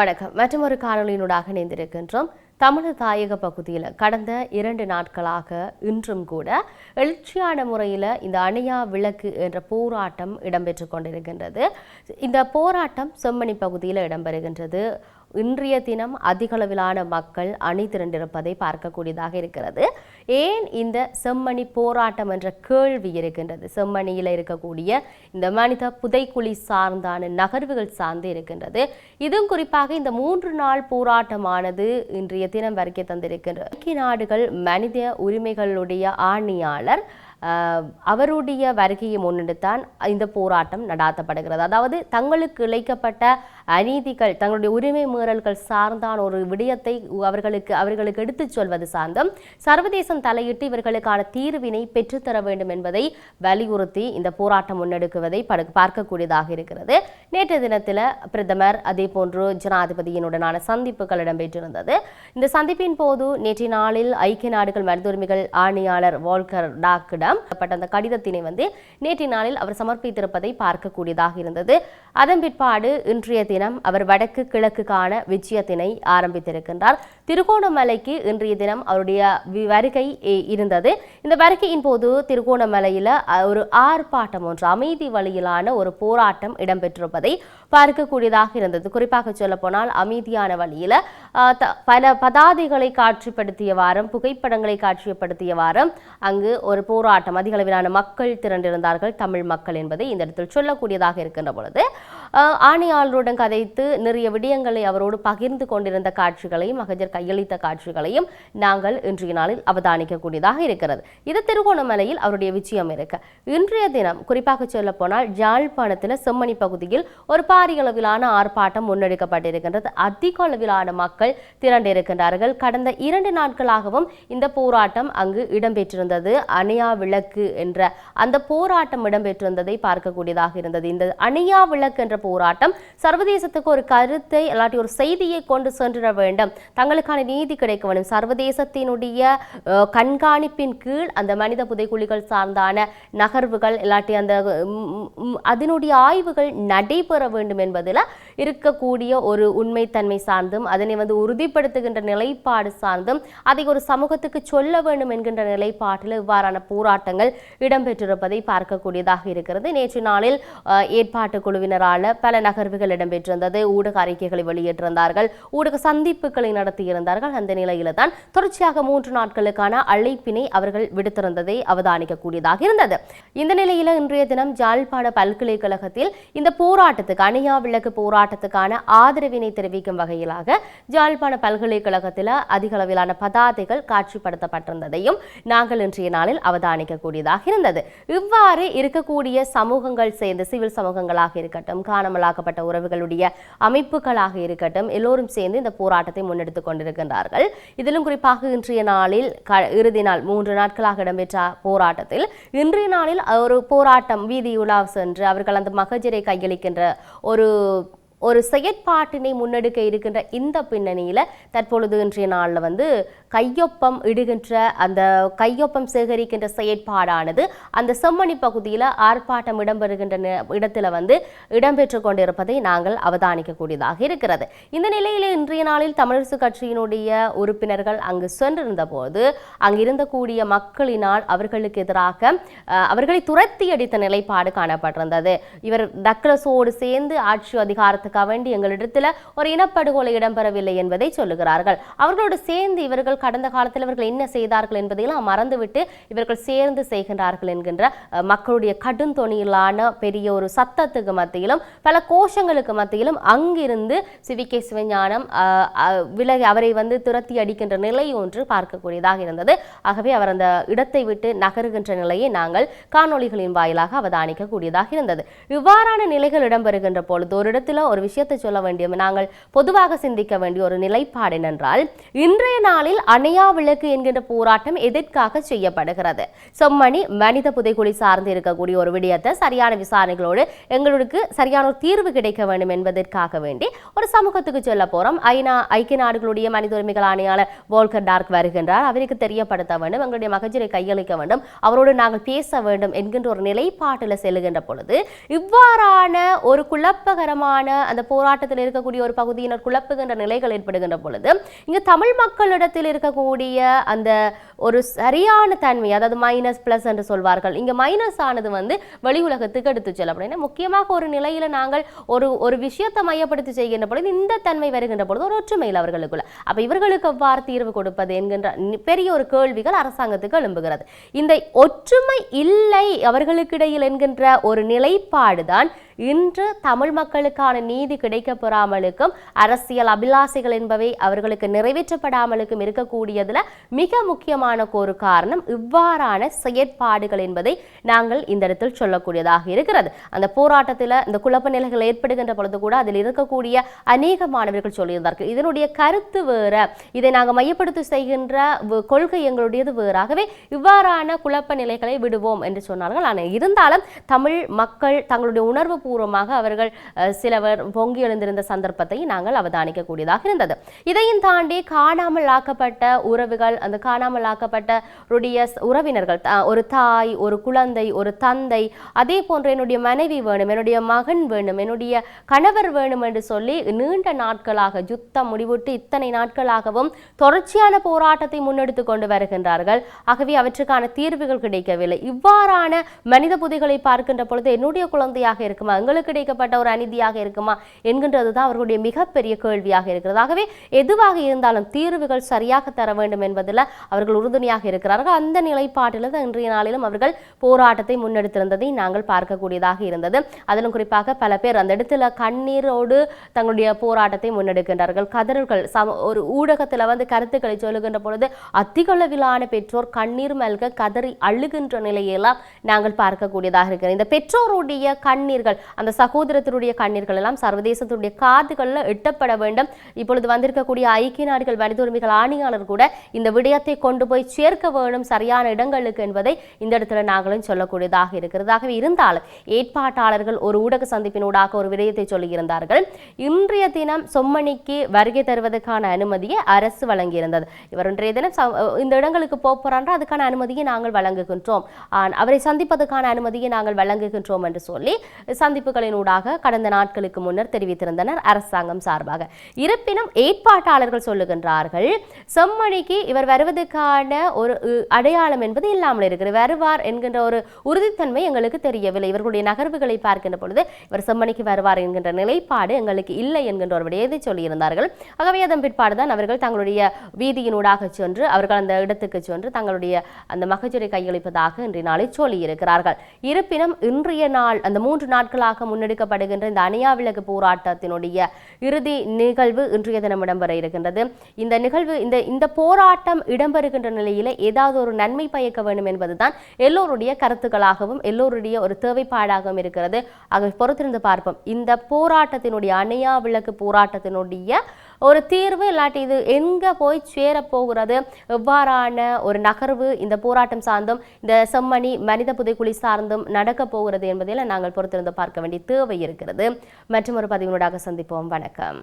வணக்கம் மற்றும் ஒரு காணொலியினூடாக இணைந்திருக்கின்றோம். தமிழ் தாயக பகுதியில் கடந்த இரண்டு நாட்களாக இன்றும் கூட எழுச்சியான முறையில் இந்த அணையா விளக்கு என்ற போராட்டம் இடம்பெற்று கொண்டிருக்கின்றது. இந்த போராட்டம் செம்மணி பகுதியில் இடம்பெறுகின்றது. இன்றைய தினம் அதிகளவிலான மக்கள் அணி திரண்டிருப்பதை பார்க்கக்கூடியதாக இருக்கிறது. ஏன் இந்த செம்மணி போராட்டம் என்ற கேள்வி இருக்கின்றது? செம்மணியில் இருக்கக்கூடிய இந்த மனித புதைக்குழி சார்ந்தான நகர்வுகள் சார்ந்து இருக்கின்றது. இதுவும் குறிப்பாக இந்த மூன்று நாள் போராட்டமானது இன்றைய தினம் வரைக்கும் தந்திருக்கின்றது. ஐக்கிய நாடுகள் மனித உரிமைகளுடைய ஆணையாளர் அவருடைய வருகையை முன்னெடுத்தான் இந்த போராட்டம் நடாத்தப்படுகிறது. அதாவது தங்களுக்கு இழைக்கப்பட்ட அநீதிகள் தங்களுடைய உரிமை மீறல்கள் சார்ந்தான ஒரு விடயத்தை அவர்களுக்கு அவர்களுக்கு எடுத்துச் சொல்வது சார்ந்தும் சர்வதேசம் தலையிட்டு இவர்களுக்கான தீர்வினை பெற்றுத்தர வேண்டும் என்பதை வலியுறுத்தி இந்த போராட்டம் முன்னெடுக்குவதை படு- பார்க்கக்கூடியதாக இருக்கிறது. நேற்று தினத்தில் பிரதமர் அதே போன்று ஜனாதிபதியினுடனான சந்திப்புகள் இடம்பெற்றிருந்தது. இந்த சந்திப்பின் போது நேற்றைய நாளில் ஐக்கிய நாடுகள் மனித உரிமைகள் ஆணையாளர் வால்கர் டாக்கிடம் பட் அந்த கடிதத்தினை வந்து நேற்று நாளில் அவர் சமர்ப்பித்திருப்பதை பார்க்கக்கூடியதாக இருந்தது. அதன் பிற்பாடு இன்றைய தினம் அவர் வடக்கு கிழக்குக்கான விஜயத்தினை ஆரம்பித்திருக்கின்றார். திருகோணமலைக்கு இன்றைய தினம் அவருடைய வருகை இருந்தது. இந்த வருகையின் போது திருகோணமலையில் ஒரு ஆர்ப்பாட்டம் ஒன்று அமைதி வழியிலான ஒரு போராட்டம் இடம்பெற்றிருப்பதை பார்க்கக்கூடியதாக இருந்தது. குறிப்பாக சொல்லப்போனால் அமைதியான வழியில் பல பதாதைகளை காட்சிப்படுத்திய வாரம் புகைப்படங்களை காட்சிப்படுத்திய வாரம் அங்கு ஒரு போராட்டம் அதிக அளவிலான மக்கள் திரண்டிருந்தார்கள் தமிழ் மக்கள் என்பதை இந்த இடத்தில் சொல்லக்கூடியதாக இருக்கின்ற பொழுது ஆணையாளருடன் கதைத்து நிறைய விடயங்களை அவரோடு பகிர்ந்து கொண்டிருந்த காட்சிகளையும் மகஜர் கையளித்த காட்சிகளையும் நாங்கள் இன்றைய நாளில் அவதானிக்கக்கூடியதாக இருக்கிறது. இது திருகோணமலையில் அவருடைய விஜயம் இருக்கு. இன்றைய தினம் குறிப்பாக சொல்ல போனால் ஜாழ்ப்பாணத்தில் செம்மணி பகுதியில் ஒரு பா பாரிய அளவிலான ஆர்ப்பாட்டம் முன்னெடுக்கப்பட்டிருக்கின்றது அதிக அளவிலான மக்கள் திரண்டிருக்கின்றார்கள் கடந்த இரண்டு நாட்களாகவும் இந்த போராட்டம் அங்கு இடம்பெற்றிருந்தது அணையா விளக்கு என்ற அந்த போராட்டம் இடம்பெற்றிருந்ததை பார்க்கக்கூடியதாக இருந்தது இந்த அணையா விளக்கு என்ற போராட்டம் சர்வதேசத்துக்கு ஒரு கருத்தை இல்லாட்டி ஒரு செய்தியை கொண்டு சென்றிட வேண்டும் தங்களுக்கான நீதி கிடைக்க வேண்டும் சர்வதேசத்தினுடைய கண்காணிப்பின் கீழ் அந்த மனித புதைக்குழிகள் சார்ந்தான நகர்வுகள் இல்லாட்டி அந்த அதனுடைய ஆய்வுகள் நடைபெற வேண்டும் வேண்டும் என்பதில் இருக்கக்கூடிய ஒரு உண்மைத்தன்மை சார்ந்தும் அதனை வந்து உறுதிப்படுத்துகின்ற நிலைப்பாடு சார்ந்தும் அதை ஒரு சமூகத்துக்கு சொல்ல வேண்டும் என்கின்ற நிலைப்பாட்டில் இவ்வாறான போராட்டங்கள் இடம்பெற்றிருப்பதை பார்க்கக்கூடியதாக இருக்கிறது. நேற்று நாளில் ஏற்பாட்டு குழுவினரால் பல நகர்வுகள் இடம்பெற்றிருந்தது. ஊடக அறிக்கைகளை வெளியிட்டிருந்தார்கள். ஊடக சந்திப்புகளை நடத்தியிருந்தார்கள். அந்த நிலையில தான் தொடர்ச்சியாக மூன்று நாட்களுக்கான அழைப்பினை அவர்கள் விடுத்திருந்ததை அவதானிக்கக்கூடியதாக இருந்தது. இந்த நிலையில இன்றைய தினம் ஜாழ்ப்பாண பல்கலைக்கழகத்தில் இந்த போராட்டத்துக்கு அணையா விளக்கு போராட்டத்துக்கான ஆதரவினை தெரிவிக்கும் வகையிலாக ஜாழ்ப்பாண பல்கலைக்கழகத்தில் அதிக அளவிலான பதாதைகள் காட்சிப்படுத்தப்பட்டிருந்ததையும் நாங்கள் இன்றைய நாளில் அவதானிக்கக்கூடியதாக இருந்தது. இவ்வாறு இருக்கக்கூடிய சமூகங்கள் சேர்ந்து சிவில் சமூகங்களாக இருக்கட்டும் காணாமலாக்கப்பட்ட உறவுகளுடைய அமைப்புகளாக இருக்கட்டும் எல்லோரும் சேர்ந்து இந்த போராட்டத்தை முன்னெடுத்துக் கொண்டிருக்கின்றார்கள். இதிலும் குறிப்பாக இன்றைய நாளில் க இறுதி நாள் மூன்று நாட்களாக இடம்பெற்ற போராட்டத்தில் இன்றைய நாளில் ஒரு போராட்டம் வீதி உலா சென்று அவர்கள் அந்த மகஜரை கையளிக்கின்ற ஒரு ஒரு செயற்பாட்டினை முன்னெடுக்க இருக்கின்ற இந்த பின்னணியில் தற்பொழுது இன்றைய நாளில் வந்து கையொப்பம் இடுகின்ற அந்த கையொப்பம் சேகரிக்கின்ற செயற்பாடானது அந்த செம்மணி பகுதியில் ஆர்ப்பாட்டம் இடம்பெறுகின்ற இடத்துல வந்து இடம்பெற்று கொண்டிருப்பதை நாங்கள் அவதானிக்கக்கூடியதாக இருக்கிறது. இந்த நிலையில் இன்றைய நாளில் தமிழரசு கட்சியினுடைய உறுப்பினர்கள் அங்கு சென்றிருந்த போது அங்கு இருந்தக்கூடிய மக்களினால் அவர்களுக்கு எதிராக அவர்களை துரத்தி அடித்த நிலைப்பாடு காணப்பட்டிருந்தது. இவர் டக்ளஸோடு சேர்ந்து ஆட்சி அதிகாரத்தை அதிகாரத்துக்காக வேண்டி எங்களிடத்தில் ஒரு இனப்படுகொலை இடம்பெறவில்லை என்பதை சொல்லுகிறார்கள். அவர்களோடு சேர்ந்து இவர்கள் கடந்த காலத்தில் இவர்கள் என்ன செய்தார்கள் என்பதையெல்லாம் மறந்துவிட்டு இவர்கள் சேர்ந்து செய்கின்றார்கள் என்கின்ற மக்களுடைய கடுந்தொணியிலான பெரிய ஒரு சத்தத்துக்கு மத்தியிலும் பல கோஷங்களுக்கு மத்தியிலும் அங்கிருந்து சிவிகே சிவஞானம் விலகி அவரை வந்து துரத்தி அடிக்கின்ற நிலை ஒன்று பார்க்கக்கூடியதாக இருந்தது. ஆகவே அவர் அந்த இடத்தை விட்டு நகருகின்ற நிலையை நாங்கள் காணொளிகளின் வாயிலாக அவதானிக்கக்கூடியதாக இருந்தது. இவ்வாறான நிலைகள் இடம்பெறுகின்ற பொழுது ஒரு இடத்துல ஒரு விஷயத்தை சொல்ல வேண்டிய நாங்கள் பொதுவாக சிந்திக்க வேண்டிய ஒரு நிலைப்பாடு என்னென்றால் இன்றைய நாளில் அணையா விளக்கு என்கின்ற போராட்டம் எதற்காக செய்யப்படுகிறது? செம்மணி மனித புதைக்குழி சார்ந்து இருக்கக்கூடிய ஒரு விடயத்தை சரியான விசாரணைகளோடு எங்களுக்கு சரியான ஒரு தீர்வு கிடைக்க வேண்டும் என்பதற்காக வேண்டி ஒரு சமூகத்துக்கு சொல்ல போறோம். ஐநா ஐக்கிய நாடுகளுடைய மனித உரிமைகள் ஆணையாளர் வோல்கர் டார்க் வருகின்றார். அவருக்கு தெரியப்படுத்த வேண்டும் எங்களுடைய மகஜரை கையளிக்க வேண்டும் அவரோடு நாங்கள் பேச வேண்டும் என்கின்ற ஒரு நிலைப்பாட்டில் செல்லுகின்ற பொழுது இவ்வாறான ஒரு குழப்பகரமான அந்த போராட்டத்தில் இருக்கக்கூடிய ஒரு பகுதியினர் குழப்புகின்ற நிலைகள் ஏற்படுகின்ற பொழுது இங்கு தமிழ் மக்களிடத்தில் இருக்கக்கூடிய அந்த ஒரு சரியான தன்மை அதாவது மைனஸ் பிளஸ் என்று சொல்வார்கள் இங்கே மைனஸ் ஆனது வந்து வெளி உலகத்துக்கு எடுத்து செல்லப்படும். ஏன்னா முக்கியமாக ஒரு நிலையில் நாங்கள் ஒரு ஒரு விஷயத்தை மையப்படுத்தி செய்கின்ற பொழுது இந்த தன்மை வருகின்ற பொழுது ஒரு ஒற்றுமையில் அவர்களுக்குள்ள. அப்போ இவர்களுக்கு எவ்வாறு தீர்வு கொடுப்பது என்கின்ற பெரிய ஒரு கேள்விகள் அரசாங்கத்துக்கு எழும்புகிறது. இந்த ஒற்றுமை இல்லை அவர்களுக்கிடையில் என்கின்ற ஒரு நிலைப்பாடுதான் இன்று தமிழ் மக்களுக்கான நீதி கிடைக்கப் பெறாமலுக்கும் அரசியல் அபிலாசைகள் என்பவை அவர்களுக்கு நிறைவேற்றப்படாமலுக்கும் இருக்கக்கூடியதில் மிக முக்கியமான ஒரு காரணம் இவ்வாறான செயற்பாடுகள் என்பதை நாங்கள் இந்த இடத்தில் சொல்லக்கூடியதாக இருக்கிறது. அந்த போராட்டத்தில் இந்த குழப்ப நிலைகள் ஏற்படுகின்ற பொழுது கூட அதில் இருக்கக்கூடிய அநேக மாணவர்கள் சொல்லியிருந்தார்கள். இதனுடைய கருத்து வேற இதை நாங்கள் மையப்படுத்தி செய்கின்ற கொள்கை எங்களுடையது வேறாகவே இவ்வாறான குழப்ப நிலைகளை விடுவோம் என்று சொன்னார்கள். ஆனால் இருந்தாலும் தமிழ் மக்கள் தங்களுடைய உணர்வு பூர்வமாக அவர்கள் சிலவர் பொங்கி எழுந்திருந்த சந்தர்ப்பத்தை நாங்கள் அவதானிக்கக்கூடியதாக இருந்தது. இதையும் தாண்டி காணாமல் ஆக்கப்பட்ட உறவுகள் அந்த காணாமல் ஆக்கப்பட்டருடைய உறவினர்கள் ஒரு தாய் ஒரு குழந்தை ஒரு தந்தை அதே போன்ற என்னுடைய மனைவி வேணும் என்னுடைய மகன் வேணும் என்னுடைய கணவர் வேணும் என்று சொல்லி நீண்ட நாட்களாக யுத்தம் முடிவுட்டு இத்தனை நாட்களாகவும் தொடர்ச்சியான போராட்டத்தை முன்னெடுத்து கொண்டு வருகின்றார்கள். ஆகவே அவற்றுக்கான தீர்வுகள் கிடைக்கவில்லை. இவ்வாறான மனித புதிகளை பார்க்கின்ற பொழுது என்னுடைய குழந்தையாக இருக்குமா? தங்களுக்கு கிடைக்கப்பட்ட ஒரு அநீதியாக இருக்குமா என்கின்றது தான் அவர்களுடைய மிகப்பெரிய கேள்வியாக இருக்கிறது. ஆகவே எதுவாக இருந்தாலும் தீர்வுகள் சரியாக தர வேண்டும் என்பதில் அவர்கள் உறுதுணையாக இருக்கிறார்கள். அந்த நிலைப்பாட்டில் இன்றைய நாளிலும் அவர்கள் போராட்டத்தை முன்னெடுத்திருந்ததை நாங்கள் பார்க்கக்கூடியதாக இருந்தது. அதிலும் குறிப்பாக பல பேர் அந்த இடத்துல கண்ணீரோடு தங்களுடைய போராட்டத்தை முன்னெடுக்கின்றார்கள். கதறுகள் சம ஒரு ஊடகத்தில் வந்து கருத்துக்களை சொல்லுகின்ற பொழுது அதிகளவிலான பெற்றோர் கண்ணீர் மல்க கதறி அழுகின்ற நிலையெல்லாம் நாங்கள் பார்க்கக்கூடியதாக இருக்கிறது. இந்த பெற்றோருடைய கண்ணீர்கள் அந்த சகோதரத்தினுடைய கண்ணீர்கள் எல்லாம் சர்வதேசத்தினுடைய காதுகளில் எட்டப்பட வேண்டும். இப்பொழுது வந்திருக்கக்கூடிய ஐக்கிய நாடுகள் மனித உரிமைகள் ஆணையாளர் கூட இந்த விடயத்தை கொண்டு போய் சேர்க்க வேணும் சரியான இடங்களுக்கு என்பதை இந்த இடத்துல நாங்களும் சொல்லக்கூடியதாக இருக்கிறதாகவே இருந்தாலும் ஏற்பாட்டாளர்கள் ஒரு ஊடக சந்திப்பினூடாக ஒரு விடயத்தை சொல்லியிருந்தார்கள். இன்றைய தினம் சொம்மணிக்கு வருகை தருவதற்கான அனுமதியை அரசு வழங்கியிருந்தது. இவர் இன்றைய தினம் இந்த இடங்களுக்கு போகிறான்ற அதுக்கான அனுமதியை நாங்கள் வழங்குகின்றோம். ஆன் அவரை சந்திப்பதற்கான அனுமதியை நாங்கள் வழங்குகின்றோம் என்று சொல்லி சந்திப்புகளினூடாக கடந்த நாட்களுக்கு முன்னர் தெரிவித்திருந்தனர் அரசாங்கம் சார்பாக. இருப்பினும் ஏற்பாட்டாளர்கள் சொல்லுகின்றார்கள் செம்மணிக்கு இவர் வருவதற்கான ஒரு அடையாளம் என்பது இல்லாமல் இருக்கிறது. வருவார் என்கின்ற ஒரு உறுதித்தன்மை எங்களுக்கு தெரியவில்லை. இவர்களுடைய நகர்வுகளை பார்க்கின்ற பொழுது இவர் செம்மணிக்கு வருவார் என்கின்ற நிலைப்பாடு எங்களுக்கு இல்லை என்கின்ற ஒரு விடயத்தை சொல்லியிருந்தார்கள்? ஆகவே அதன் பிற்பாடு தான் அவர்கள் தங்களுடைய வீதியினூடாக சென்று அவர்கள் அந்த இடத்துக்கு சென்று தங்களுடைய அந்த மகஜரை கையளிப்பதாக இன்றைய நாளை சொல்லியிருக்கிறார்கள். இருப்பினும் இன்றைய நாள் அந்த மூன்று நாட்கள் நாட்களாக முன்னெடுக்கப்படுகின்ற இந்த அணையா விளக்கு போராட்டத்தினுடைய இறுதி நிகழ்வு இன்றைய தினம் இடம்பெற இருக்கின்றது. இந்த நிகழ்வு இந்த இந்த போராட்டம் இடம்பெறுகின்ற நிலையில ஏதாவது ஒரு நன்மை பயக்க வேண்டும் என்பதுதான் எல்லோருடைய கருத்துக்களாகவும் எல்லோருடைய ஒரு தேவைப்பாடாகவும் இருக்கிறது. ஆக பொறுத்திருந்து பார்ப்போம். இந்த போராட்டத்தினுடைய அணையா விளக்கு போராட்டத்தினுடைய ஒரு தீர்வு இல்லாட்டி இது எங்கே போய் சேர போகிறது எவ்வாறான ஒரு நகர்வு இந்த போராட்டம் சார்ந்தும் இந்த செம்மணி மனித புதைக்குழி சார்ந்தும் நடக்க போகிறது என்பதில் நாங்கள் பொறுத்திருந்து பார்க்க வேண்டிய தேவை இருக்கிறது. மற்றும் ஒரு பதிவினூடாக சந்திப்போம். வணக்கம்.